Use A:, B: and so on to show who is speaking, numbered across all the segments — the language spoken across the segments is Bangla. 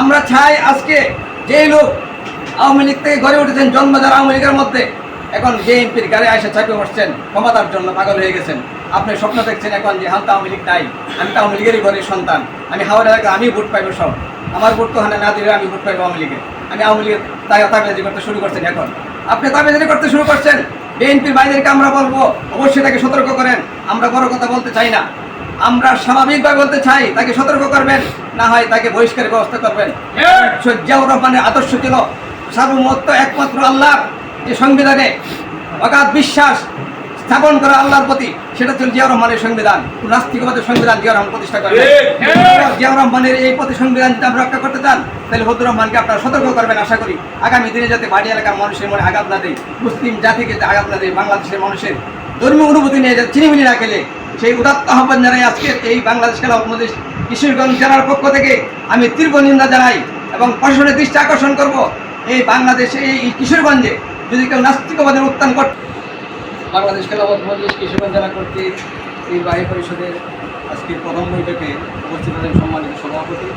A: আমরা চাই আজকে যেই লোক আওয়ামী লীগ থেকে গড়ে উঠেছেন, জন্মদার আওয়ামী লীগের মধ্যে, এখন বিএনপির গাড়ি এসে চাপে বসছেন ক্ষমতার জন্য পাগল হয়ে গেছেন। আপনি স্বপ্ন দেখছেন এখন যে হালতা আওয়ামী লীগ নাই, আমি তো আওয়ামী লীগেরই ঘরের সন্তান, আমি হাওড়া এলাকা, আমি ভোট পাইব সব। আমার ভোট তো ওখানে না দিলে আমি ভোট পাইব আওয়ামী লীগে। আমি আওয়ামী লীগের তাই তাবেদারি করতে শুরু করছেন এখন। আপনি তাবেদারি করতে শুরু করছেন, বিএনপির বাইরেকে আমরা বলব, অবশ্যই তাকে সতর্ক করেন, আমরা বড় কথা বলতে চাই না। আমরা স্বাভাবিকভাবে বলতে চাই তাকে সতর্ক করবেন না হয় তাকে বহিষ্কারের ব্যবস্থা করবেন। জিয়াউর রহমানের আদর্শ ছিল। সার্বভৌমত্ব একমাত্র আল্লাহ যে সংবিধানে অগাধ বিশ্বাস স্থাপন করা আল্লাহর প্রতি সেটা ছিল জিয়াউর রহমানের সংবিধান। নাস্তিকবাদের সংবিধান জিয়াউর রহমান প্রতিষ্ঠা করেন। জিয়াউর রহমানের এই প্রতি সংবিধান যদি আমরা রক্ষা করতে চান তাহলে হদুর রহমানকে আপনারা সতর্ক করবেন আশা করি। আগামী দিনে যাতে বাড়ি এলাকার মানুষের মনে আঘাত না দেয় মুসলিম জাতিকে যাতে আঘাত না দেয় বাংলাদেশের মানুষের ধর্মীয় অনুভূতি নিয়ে যাতে চিনিমিনি না খেলে সেই উদাত্ত আহ্বান জানাই আজকে এই বাংলাদেশ খেলা উপমহাদেশ কিশোরগঞ্জ জেলার পক্ষ থেকে আমি তীব্র নিন্দা জানাই এবং প্রশাসনের দৃষ্টি আকর্ষণ করব এই বাংলাদেশে, এই কিশোরগঞ্জে যদি কেউ নাস্তিকবাদের উত্থান করতে বাংলাদেশ খেলাফত মজলিস কিশোরগঞ্জ জেলা কর্তৃক নির্বাহী পরিষদের আজকের প্রথম বৈঠকে উপস্থিত আছেন সম্মানিত সভাপতি।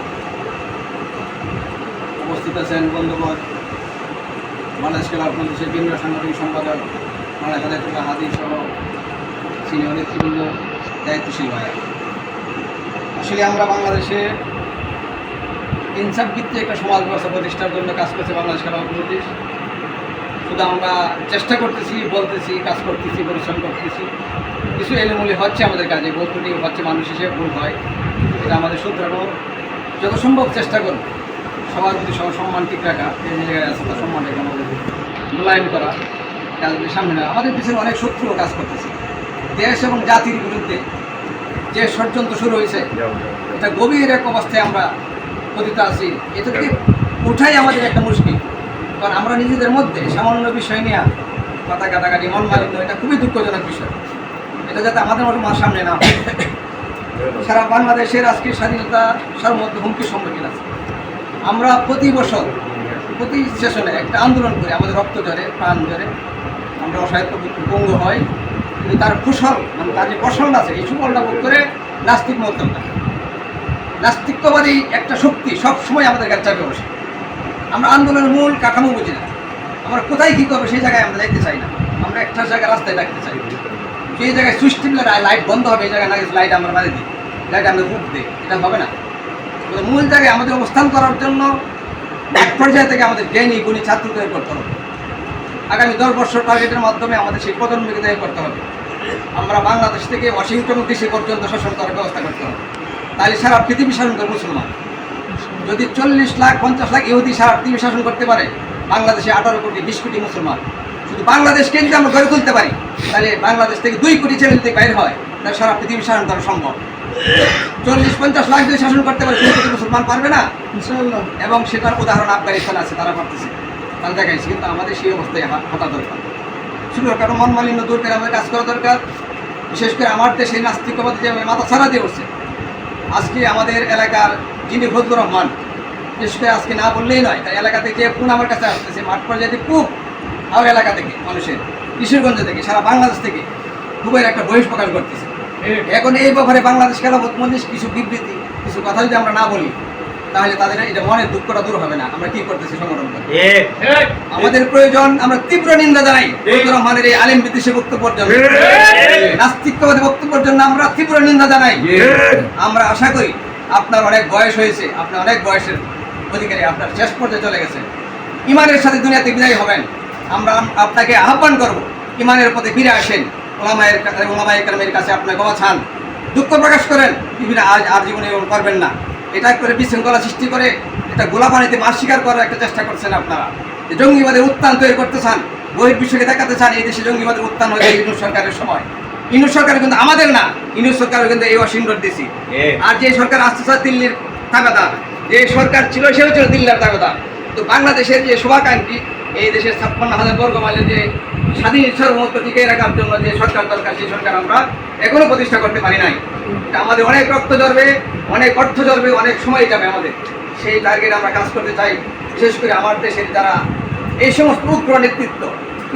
A: উপস্থিত আছেন বন্ধুবর বাংলাদেশ খেলাফত মজলিসের কেন্দ্রীয় সাংগঠনিক সম্পাদক বাংলাদেশ হাজারতুল্লাহ হাদি সহ সিনিয়র নেতৃবৃন্দ দায়িত্বশীল ভাইয়া আসলে আমরা বাংলাদেশে ইনসাফ ভিত্তিক একটা সমাজ ব্যবস্থা প্রতিষ্ঠার জন্য কাজ করছে বাংলাদেশ খেলাফত মজলিস শুধু আমরা চেষ্টা করতেছি, বলতেছি, কাজ করতেছি, পরিশ্রম করতেছি। কিছু এলোমুলি হচ্ছে আমাদের কাজে ত্রুটি হচ্ছে মানুষ হিসেবে ভুল হয়। এটা আমাদের শুধরানোর যত সম্ভব চেষ্টা করব। সবার প্রতি সবার সম্মান ঠিক রাখা এই জায়গায় আছে তার সম্মানটাকে আমাদের মূল্যায়ন করা কাজগুলি সামনে নেওয়া। আমাদের পিছনে অনেক শত্রুও কাজ করতেছে। দেশ এবং জাতির বিরুদ্ধে যে ষড়যন্ত্র শুরু হয়েছে, এটা গভীর এক অবস্থায় আমরা পতিত আছি। এটা থেকে উঠাই আমাদের একটা মুশকিল। কারণ আমরা নিজেদের মধ্যে সামান্য বিষয় নিয়ে কথা কাটাকাটি, মন মালিন্য, এটা খুবই দুঃখজনক বিষয়। এটা যাতে আমাদের মতো মার সামনে না সারা বাংলাদেশের আজকের স্বাধীনতা সর্বমধ্যে হুমকির সম্মুখীন আছে। আমরা প্রতি বছর, প্রতি সেশনে একটা আন্দোলন করি, আমাদের রক্ত ঝরে, প্রাণ ঝরে। আমরা অসাহিত্য পঙ্গু হয় কিন্তু তার কুশল মানে তার যে ফসল আছে, এই সুফলটা ভোগ করে নাস্তিক মধ্যম নাস্তিকবাদী একটা শক্তি সব সময় আমাদের কাছে চাপে বসে। আমরা আন্দোলনের মূল কাঠামো বুঝি না। আমরা কোথায় কী করব সেই জায়গায় আমরা যাইতে চাই না। আমরা একটা জায়গায় রাস্তায় ডাকতে চাই। সেই জায়গায় সুইচ টিপলে লাইট বন্ধ হবে, এই জায়গায় না লাইট আমরা বাড়ি দিই। লাইট আমরা ফুট দিই। এটা হবে না। মূল জায়গায় আমাদের অবস্থান করার জন্য এক পর্যায়ে থেকে আমাদের জ্ঞানী, গুণী ছাত্র তৈরি করতে হবে। আগামী দশ বছর টার্গেটের মাধ্যমে আমাদের সেই প্রজন্মকে তৈরি করতে হবে। আমরা বাংলাদেশ থেকে ওয়াশিংটন ডিসি পর্যন্ত শাসন করার ব্যবস্থা করতে হবে। তাহলে সারা পৃথিবী শাসন করে মুসলমান। যদি চল্লিশ লাখ পঞ্চাশ লাখ ইহুদি সারা পৃথিবী শাসন করতে পারে বাংলাদেশে আঠারো কোটি বিশ কোটি মুসলমান। শুধু বাংলাদেশকে যদি আমরা গড়ে তুলতে পারি তাহলে বাংলাদেশ থেকে দুই কোটি ছেলে যদি বাইর হয় তাহলে সারা পৃথিবী শাসন করা সম্ভব। চল্লিশ পঞ্চাশ লাখ যদি শাসন করতে পারে কোটি মুসলমান পারবে না? এবং সেটার উদাহরণ আফগানিস্তান আছে তারা পারতেছে। তারা দেখাইছে কিন্তু আমাদের সেই অবস্থায় হতা দরকার। শুধু কারণ মন মালিন্য দূর করে আমাদের কাজ করা দরকার। বিশেষ করে আমার দেশে নাস্তিকবাদ যে মাথা ছাড়া দিয়ে উঠছে। আজকে আমাদের এলাকার যিনি ফজলুর রহমান বিশেষ করে আজকে না বললেই নয় তাই এলাকা থেকে যে ফোন আমার কাছে আসতেছে মাঠ পর্যায়ে খুব আমার এলাকা থেকে মানুষের কিশোরগঞ্জ থেকে সারা বাংলাদেশ থেকে খুবই একটা বহিষ প্রকাশ করতেছে এখন এই ব্যাপারে বাংলাদেশ খেলাফত মজলিস কিছু বিবৃতি কিছু কথা যদি আমরা না বলি তাহলে তাদের এটা মনের দুঃখটা দূর হবে না। আমরা কি করতেছি সংগঠন করে? আমাদের প্রয়োজন আমরা তীব্র নিন্দা জানাই। রহমানের এই আলেম বিদ্বেষী বক্তব্যের জন্য নাস্তিকবাদী বক্তব্যের জন্য আমরা তীব্র নিন্দা জানাই। আমরা আশা করি আপনার অনেক বয়স হয়েছে আপনি অনেক বয়সের অধিকারী আপনার শেষ পর্যায়ে চলে গেছে ইমানের সাথে দুনিয়াতে বিদায় হবেন। আমরা আপনাকে আহ্বান করব ইমানের পথে ফিরে আসেন। ওলামায়ের কা- ওলামায়ে কেরামের কাছে আপনার গমা ছান দুঃখ প্রকাশ করেন। বিভিন্ন আজ আর জীবনে করবেন না। এটা করে বিশৃঙ্খলা সৃষ্টি করে এটা গোলা পানিতে মাছ শিকার করার একটা চেষ্টা করছেন আপনারা। জঙ্গিবাদের উত্থান তৈরি করতে চান বহির বিশ্বকে দেখাতে চান এই দেশে জঙ্গিবাদের উত্থান হয়েছে ইউনুস সরকারের সময়। ইউনুস সরকার কিন্তু আমাদের না ইউনুস সরকার কিন্তু এই ওয়াশিংটন ডিসি আর যে সরকার আসতে চায় দিল্লির তাগাদার যে সরকার ছিল সেও ছিল দিল্লির তাগাদার। তো বাংলাদেশের যে শুভাকাঙ্ক্ষী এই দেশের ছাপ্পান্ন হাজার বর্গ মাইলের যে স্বাধীন সার্বভৌমত্ব টিকিয়ে রাখার জন্য যে সরকার দরকার, সেই সরকার আমরা এখনও প্রতিষ্ঠা করতে পারি নাই। আমাদের অনেক রক্ত জ্বলবে অনেক অর্থ জ্বলবে অনেক সময় যাবে আমাদের। সেই টার্গেট আমরা কাজ করতে চাই, বিশেষ করে আমার দেশের যারা এই সমস্ত উগ্র নেতৃত্ব,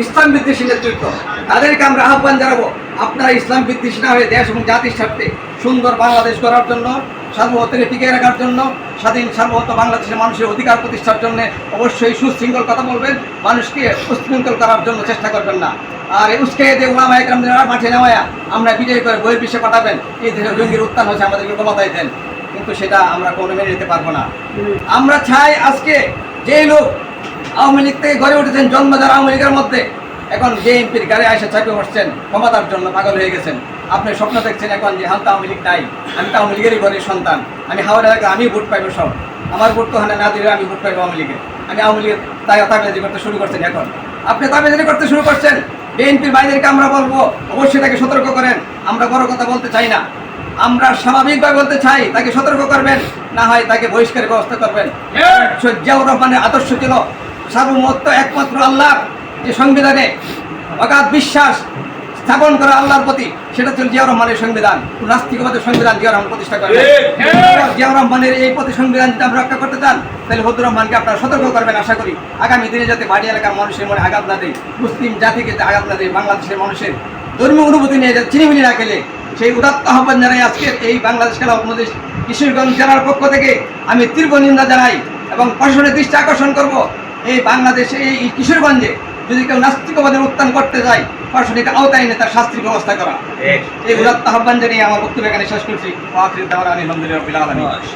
A: ইসলাম বিদ্বেষী নেতৃত্ব, তাদেরকে আমরা আহ্বান জানাব, আপনারা ইসলাম বিদ্বেষী না হয়ে দেশ এবং জাতির স্বার্থে সুন্দর বাংলাদেশ করার জন্য সার্বভৌমত্বকে টিকিয়ে রাখার জন্য স্বাধীন সার্বভৌম বাংলাদেশের মানুষের অধিকার প্রতিষ্ঠার জন্য অবশ্যই সুশৃঙ্খল কথা বলবেন। মানুষকে উশৃঙ্খল করার জন্য চেষ্টা করবেন না। আর উস্কে যে ওলামা একরামদের মাঠে নেওয়া আমরা বিজয় করে বইয়ের বিশ্বে পাঠাবেন। এই দেশের জঙ্গির উত্থান হয়েছে আমাদেরকে ক্ষমতায় দেন। কিন্তু সেটা আমরা কোনো মেনে নিতে পারব না। আমরা চাই আজকে যেই লোক আওয়ামী লীগ থেকে গড়ে উঠেছেন, জন্মদার আওয়ামী লীগের মধ্যে, এখন যে এমপির গাড়ি এসে চাপে বসছেন, ক্ষমতার জন্য পাগল হয়ে গেছেন। আপনি স্বপ্ন দেখছেন এখন যে হালকা আওয়ামী লীগ নাই, আমি তো আওয়ামী লীগেরই ঘরের সন্তান, আমি হাওড়া এলাকায় আমি ভোট পাইবো সব। আমার ভোট তো ওখানে না দিলে আমি ভোট পাইবো আওয়ামী লীগে আমি আওয়ামী লীগের তাই তাবেদারি করতে শুরু করছেন এখন। আপনি তাবেদারি করতে শুরু করছেন। বিএনপির বাইরেকে আমরা বলব, অবশ্যই তাকে সতর্ক করেন। আমরা বড় কথা বলতে চাই না। আমরা স্বাভাবিকভাবে বলতে চাই, তাকে সতর্ক করবেন, না হয় তাকে বহিষ্কারের ব্যবস্থা করবেন। জিয়াউর রহমানের আদর্শ ছিল সার্বভৌমত্ব একমাত্র আল্লাহ যে সংবিধানে অগাধ বিশ্বাস স্থাপন করা আল্লাহর প্রতি সেটা ছিল জিয়াউর রহমানের সংবিধান। নাস্তিকবাদের সংবিধান জিয়াউর রহমান প্রতিষ্ঠা করেন। জিয়াউর রহমানের এই প্রতি সংবিধান যদি আমরা রক্ষা করতে চান তাহলে হদুর রহমানকে আপনারা সতর্ক করবেন আশা করি। আগামী দিনে যাতে বাড়ি এলাকার মানুষের মনে আঘাত না দেয় মুসলিম জাতিকে যাতে আঘাত না দেয় বাংলাদেশের মানুষের ধর্মীয় অনুভূতি নিয়ে যাতে চিনিমিনি না খেলে সেই উদাত্ত আহ্বান জানাই আজকের এই বাংলাদেশ খেলা উপমহাদেশ কিশোরগঞ্জ জেলার পক্ষ থেকে আমি তীব্র নিন্দা জানাই এবং প্রশাসনের দৃষ্টি আকর্ষণ করব। এই বাংলাদেশে এই কিশোরগঞ্জে যদি কেউ নাস্তিকবাদের উত্থান করতে যায় প্রশাসনিক আওতায় এনে তার শাস্তির ব্যবস্থা করা। এই উদাত্ত আহ্বান জানিয়ে আমার বক্তব্য এখানে শেষ করছি। আলহামদুলিল্লাহ